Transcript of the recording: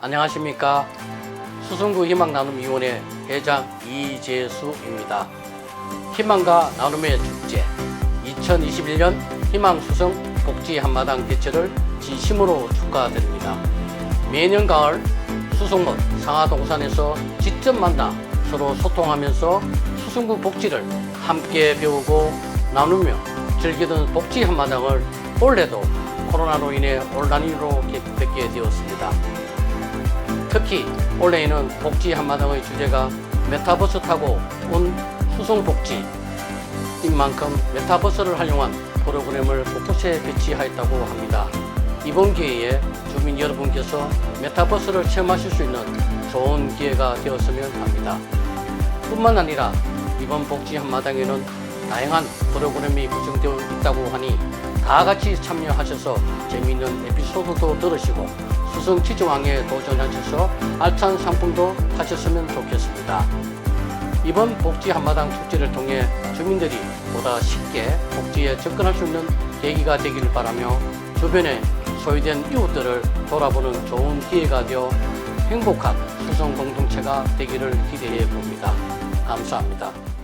안녕하십니까. 수성구 희망 나눔 위원회 회장 이재수입니다. 희망과 나눔의 축제 2021년 희망 수성 복지 한마당 개최를 진심으로 축하드립니다. 매년 가을 수성문 상하동산에서 직접 만나 서로 소통하면서 수성구 복지를 함께 배우고 나누며 즐기던 복지 한마당을 올해도 코로나로 인해 온라인으로 뵙게 되었습니다. 특히 올해에는 복지 한마당의 주제가 메타버스 타고 온 수송 복지 인 만큼 메타버스를 활용한 프로그램을 곳곳에 배치하였다고 합니다. 이번 기회에 주민 여러분께서 메타버스를 체험하실 수 있는 좋은 기회가 되었으면 합니다. 뿐만 아니라 이번 복지 한마당에는 다양한 프로그램이 구성되어 있다고 하니 다 같이 참여하셔서 재미있는 에피소드도 들으시고 수성 치즈왕에 도전하셔서 알찬 상품도 타셨으면 좋겠습니다. 이번 복지 한마당 축제를 통해 주민들이 보다 쉽게 복지에 접근할 수 있는 계기가 되기를 바라며 주변에 소외된 이웃들을 돌아보는 좋은 기회가 되어 행복한 수성 공동체가 되기를 기대해 봅니다. 감사합니다.